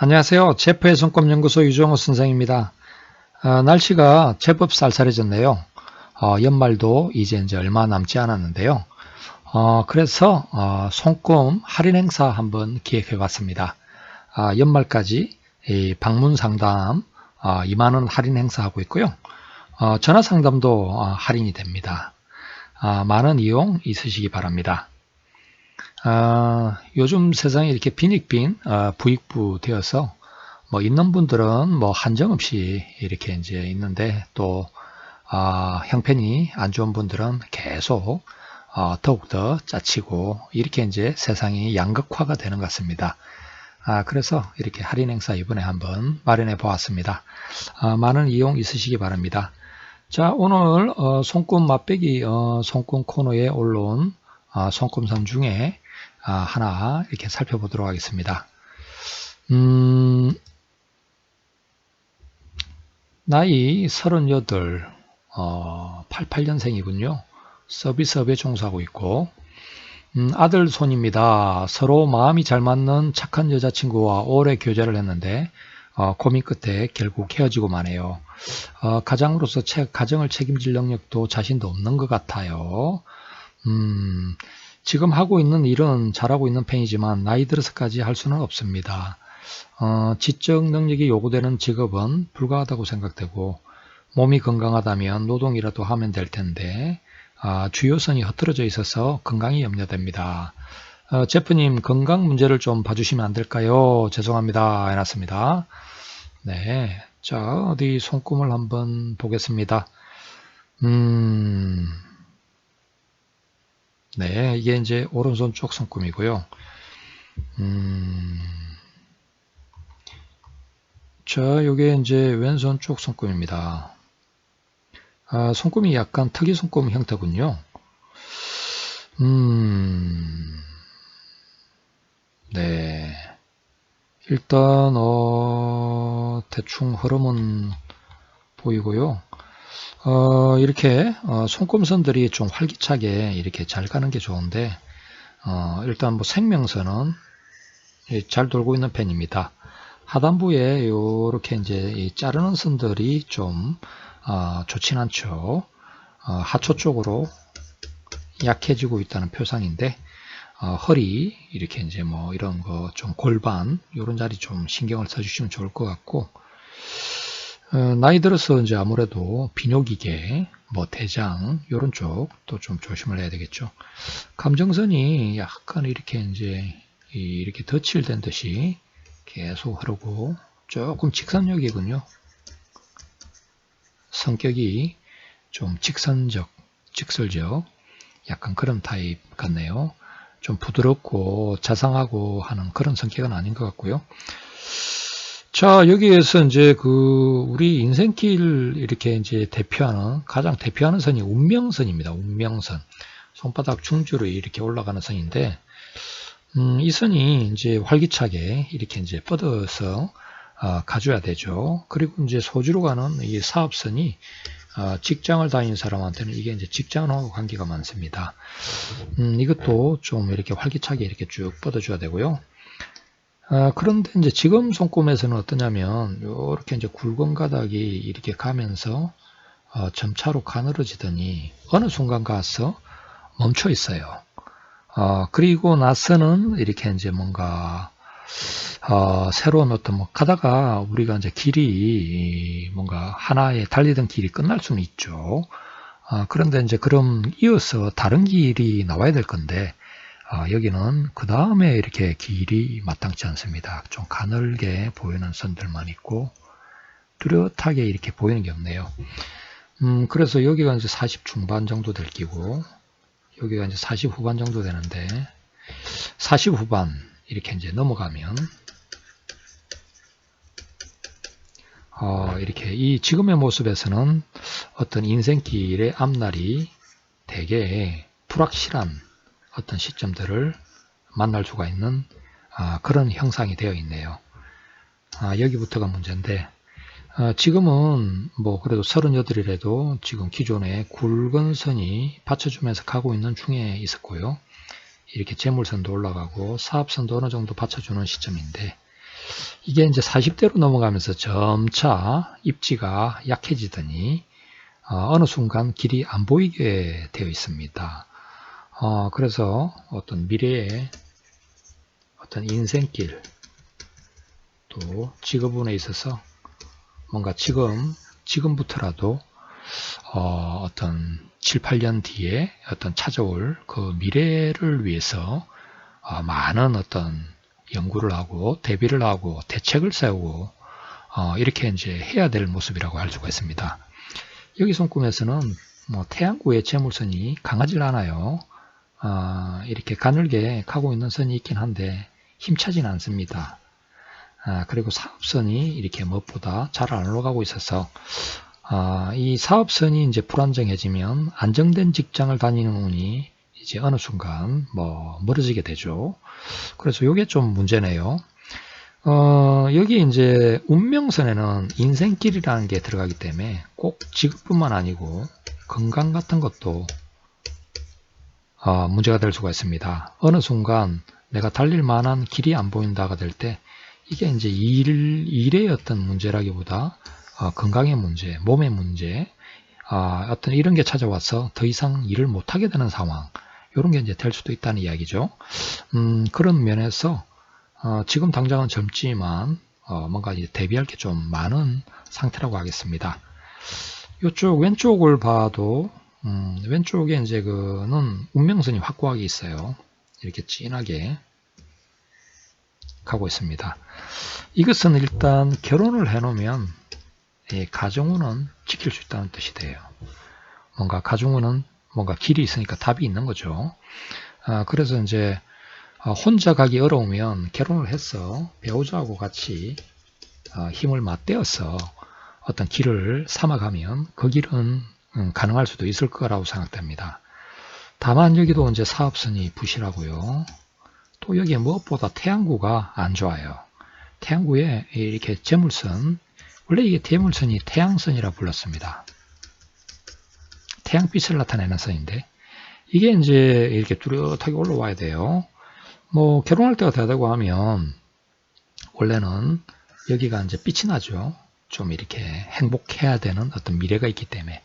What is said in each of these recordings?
안녕하세요. 제프의 손꼽연구소 유정호 선생입니다. 어, 날씨가 제법 쌀쌀해졌네요. 어, 연말도 이제 이제 얼마 남지 않았는데요. 어, 그래서 어, 손금 할인 행사 한번 기획해 봤습니다. 아, 연말까지 이 방문 상담 2만원 할인 행사하고 있고요. 어, 전화 상담도 어, 할인이 됩니다. 아, 많은 이용 있으시기 바랍니다. 아, 요즘 세상에 이렇게 빈익빈 아, 부익부 되어서 뭐 있는 분들은 뭐 한정 없이 이렇게 이제 있는데 또 아, 형편이 안 좋은 분들은 계속 어, 더욱더 짜치고 이렇게 이제 세상이 양극화가 되는 것 같습니다. 아, 그래서 이렇게 할인 행사 이번에 한번 마련해 보았습니다. 아, 많은 이용 있으시기 바랍니다. 자, 오늘 어, 손금 맛배기 어, 손금 코너에 올라온 어, 손금선 중에 아, 하나 이렇게 살펴보도록 하겠습니다. 음, 나이 38, 어, 88년생이군요. 서비스업에 종사하고 있고 음, 아들 손입니다. 서로 마음이 잘 맞는 착한 여자친구와 오래 교제를 했는데 어, 고민 끝에 결국 헤어지고 마네요. 어, 가장으로서 채, 가정을 책임질 능력도 자신도 없는 것 같아요. 음, 지금 하고 있는 일은 잘하고 있는 편이지만 나이 들어서까지 할 수는 없습니다. 어, 지적 능력이 요구되는 직업은 불가하다고 생각되고 몸이 건강하다면 노동이라도 하면 될 텐데 아, 주요선이 흐트러져 있어서 건강이 염려됩니다. 어, 제프님 건강 문제를 좀 봐주시면 안 될까요? 죄송합니다. 해놨습니다. 네, 자 어디 손금을 한번 보겠습니다. 음... 네, 이게 이제 오른손 쪽 손금이고요. 음, 자, 요게 이제 왼손 쪽 손금입니다. 아, 손금이 약간 특이 손금 형태군요. 음, 네. 일단, 어, 대충 흐름은 보이고요. 어, 이렇게 어, 손금선들이 좀 활기차게 이렇게 잘 가는 게 좋은데 어, 일단 뭐 생명선은 잘 돌고 있는 편입니다. 하단부에 이렇게 이제 자르는 선들이 좀 어, 좋진 않죠. 어, 하초 쪽으로 약해지고 있다는 표상인데 어, 허리 이렇게 이제 뭐 이런 거 좀 골반 이런 자리 좀 신경을 써주시면 좋을 것 같고 어, 나이 들어서 이제 아무래도 비뇨기계, 뭐 대장 이런 쪽도 좀 조심을 해야 되겠죠. 감정선이 약간 이렇게 이제 이렇게 덧칠된 듯이 계속 흐르고 조금 직선력이군요. 성격이 좀 직선적, 직설적, 약간 그런 타입 같네요. 좀 부드럽고 자상하고 하는 그런 성격은 아닌 것 같고요. 자, 여기에서 이제 그 우리 인생길 이렇게 이제 대표하는 가장 대표하는 선이 운명선입니다. 운명선. 손바닥 중주로 이렇게 올라가는 선인데 음, 이 선이 이제 활기차게 이렇게 이제 뻗어서 어, 가져야 되죠. 그리고 이제 소주로 가는 이 사업선이 어, 직장을 다니는 사람한테는 이게 이제 직장하고 관계가 많습니다. 음, 이것도 좀 이렇게 활기차게 이렇게 쭉 뻗어줘야 되고요. 아, 그런데 이제 지금 손금에서는 어떠냐면 이렇게 이제 굵은 가닥이 이렇게 가면서 어, 점차로 가늘어지더니 어느 순간 가서 멈춰 있어요. 어, 그리고 나서는 이렇게 이제 뭔가 어, 새로운 어떤 뭐 가다가 우리가 이제 길이 뭔가 하나에 달리던 길이 끝날 수는 있죠. 어, 그런데 이제 그럼 이어서 다른 길이 나와야 될 건데 어, 여기는 그 다음에 이렇게 길이 마땅치 않습니다. 좀 가늘게 보이는 선들만 있고 뚜렷하게 이렇게 보이는 게 없네요. 음, 그래서 여기가 이제 40 중반 정도 될 끼고 여기가 이제 40 후반 정도 되는데 40 후반 이렇게 이제 넘어가면 어, 이렇게 이 지금의 모습에서는 어떤 인생길의 앞날이 되게 불확실한 어떤 시점들을 만날 수가 있는 아, 그런 형상이 되어 있네요. 아, 여기부터가 문제인데 아, 지금은 뭐 그래도 38이라도 지금 기존에 굵은 선이 받쳐주면서 가고 있는 중에 있었고요. 이렇게 재물선도 올라가고 사업선도 어느 정도 받쳐주는 시점인데 이게 이제 40대로 넘어가면서 점차 입지가 약해지더니 어, 느 순간 길이 안 보이게 되어 있습니다. 어, 그래서 어떤 미래의 어떤 인생길 또 직업운에 있어서 뭔가 지금 지금부터라도 어, 어떤 7, 8년 뒤에 어떤 찾아올 그 미래를 위해서 어, 많은 어떤 연구를 하고 대비를 하고 대책을 세우고 어, 이렇게 이제 해야 될 모습이라고 할 수가 있습니다. 여기 손금에서는 뭐 태양구의 재물선이 강하질 않아요. 어, 이렇게 가늘게 가고 있는 선이 있긴 한데 힘차진 않습니다. 아, 그리고 사업선이 이렇게 무엇보다 잘 안 올라가고 있어서 아, 이 사업선이 이제 불안정해지면 안정된 직장을 다니는 운이 이제 어느 순간 뭐 멀어지게 되죠. 그래서 이게 좀 문제네요. 어, 여기 이제 운명선에는 인생길이라는 게 들어가기 때문에 꼭 직업뿐만 아니고 건강 같은 것도 어, 문제가 될 수가 있습니다. 어느 순간 내가 달릴 만한 길이 안 보인다가 될 때 이게 이제 일, 일의 어떤 문제라기보다 어, 건강의 문제, 몸의 문제, 어, 어떤 이런 게 찾아와서 더 이상 일을 못하게 되는 상황, 이런 게 이제 될 수도 있다는 이야기죠. 음, 그런 면에서 어, 지금 당장은 젊지만 어, 뭔가 이제 대비할 게 좀 많은 상태라고 하겠습니다. 이쪽 왼쪽을 봐도 음, 왼쪽에 이제 그는 운명선이 확고하게 있어요. 이렇게 진하게 가고 있습니다. 이것은 일단 결혼을 해놓으면 예, 가정운은 지킬 수 있다는 뜻이 돼요. 뭔가 가정운은 뭔가 길이 있으니까 답이 있는 거죠. 아, 그래서 이제 어, 혼자 가기 어려우면 결혼을 해서 배우자하고 같이 어, 힘을 맞대어서 어떤 길을 삼아가면 그 길은 음, 가능할 수도 있을 거라고 생각됩니다. 다만 여기도 이제 사업선이 부실하고요. 또 여기에 무엇보다 태양구가 안 좋아요. 태양구에 이렇게 재물선, 원래 이게 대물선이 태양선이라 불렀습니다. 태양빛을 나타내는 선인데 이게 이제 이렇게 뚜렷하게 올라와야 돼요. 뭐 결혼할 때가 다 되고 하면 원래는 여기가 이제 빛이 나죠. 좀 이렇게 행복해야 되는 어떤 미래가 있기 때문에.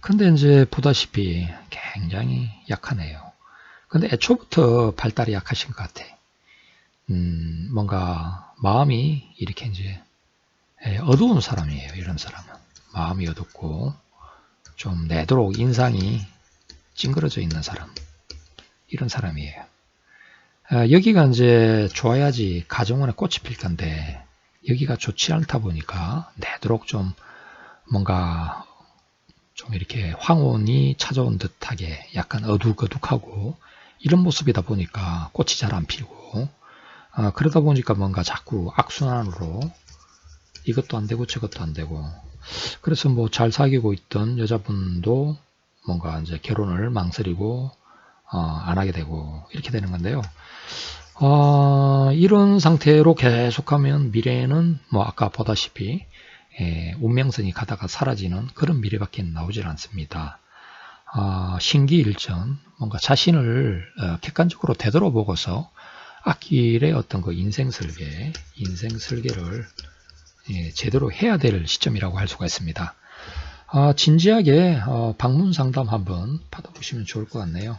근데 이제 보다시피 굉장히 약하네요. 근데 애초부터 발달이 약하신 것 같아. 음, 뭔가 마음이 이렇게 이제 예, 어두운 사람이에요. 이런 사람은. 마음이 어둡고 좀 내도록 인상이 찡그러져 있는 사람. 이런 사람이에요. 아, 여기가 이제 좋아야지 가정원에 꽃이 필 건데 여기가 좋지 않다 보니까 내도록 좀 뭔가 좀 이렇게 황혼이 찾아온 듯하게 약간 어둑어둑하고 이런 모습이다 보니까 꽃이 잘 안 피고 아, 그러다 보니까 뭔가 자꾸 악순환으로 이것도 안 되고 저것도 안 되고 그래서 뭐 잘 사귀고 있던 여자분도 뭔가 이제 결혼을 망설이고 어, 안 하게 되고 이렇게 되는 건데요. 어, 이런 상태로 계속하면 미래에는 뭐 아까 보다시피 예, 운명선이 가다가 사라지는 그런 미래밖에 나오질 않습니다. 어, 신기일전 뭔가 자신을 어, 객관적으로 되돌아보고서 앞길의 어떤 그 인생 설계, 인생 설계를 예, 제대로 해야 될 시점이라고 할 수가 있습니다. 어, 진지하게 어, 방문 상담 한번 받아보시면 좋을 것 같네요.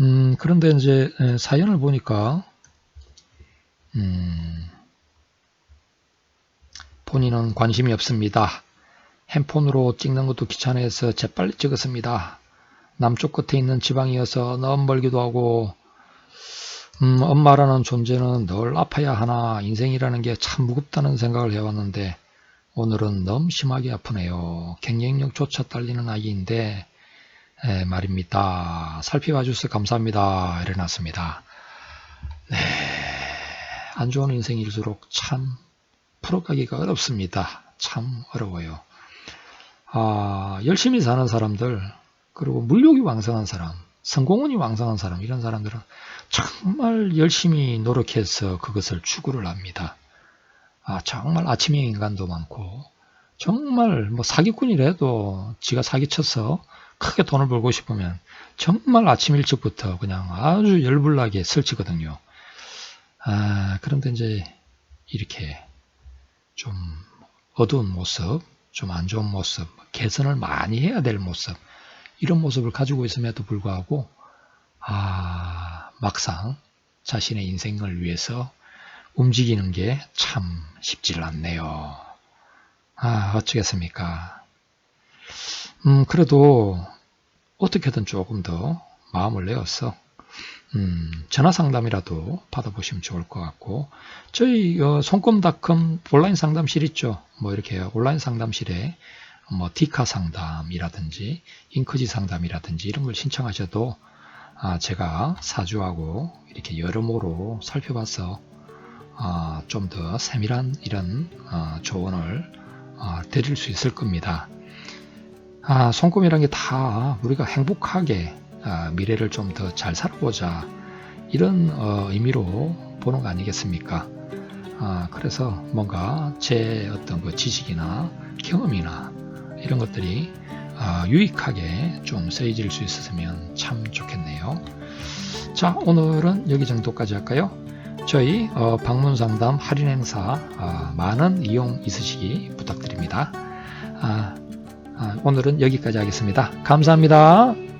음, 그런데 이제 사연을 보니까 음, 본인은 관심이 없습니다. 핸폰으로 찍는 것도 귀찮아서 재빨리 찍었습니다. 남쪽 끝에 있는 지방이어서 너무 멀기도 하고 음, 엄마라는 존재는 늘 아파야 하나 인생이라는 게 참 무겁다는 생각을 해왔는데 오늘은 너무 심하게 아프네요. 갱년력조차 딸리는 아이인데 에, 말입니다. 살펴봐 주셔서 감사합니다. 이래놨습니다. 네, 안 좋은 인생일수록 참 풀어가기가 어렵습니다. 참 어려워요. 아, 열심히 사는 사람들 그리고 물욕이 왕성한 사람 성공운이 왕성한 사람 이런 사람들은 정말 열심히 노력해서 그것을 추구를 합니다. 아, 정말 아침형 인간도 많고 정말 뭐 사기꾼이라도 지가 사기쳐서 크게 돈을 벌고 싶으면 정말 아침 일찍부터 그냥 아주 열불나게 설치거든요. 아, 그런데 이제 이렇게 좀 어두운 모습, 좀 안 좋은 모습, 개선을 많이 해야 될 모습, 이런 모습을 가지고 있음에도 불구하고, 아, 막상 자신의 인생을 위해서 움직이는 게 참 쉽지를 않네요. 아, 어쩌겠습니까. 음, 그래도 어떻게든 조금 더 마음을 내어서 음, 전화 상담이라도 받아보시면 좋을 것 같고 저희 어, 손금닷컴 온라인 상담실 있죠. 뭐 이렇게 온라인 상담실에 뭐 디카 상담이라든지 잉크지 상담이라든지 이런 걸 신청하셔도 아, 제가 사주하고 이렇게 여러모로 살펴봐서 아, 좀 더 세밀한 이런 어, 조언을 어, 드릴 수 있을 겁니다. 아, 손금이란 게 다 우리가 행복하게 아, 미래를 좀 더 잘 살아보자 이런 어, 의미로 보는 거 아니겠습니까? 아, 그래서 뭔가 제 어떤 그 지식이나 경험이나 이런 것들이 아, 유익하게 좀 쓰여질 수 있었으면 참 좋겠네요. 자, 오늘은 여기 정도까지 할까요? 저희 어, 방문 상담 할인 행사 아, 많은 이용 있으시기 부탁드립니다. 아, 아, 오늘은 여기까지 하겠습니다. 감사합니다.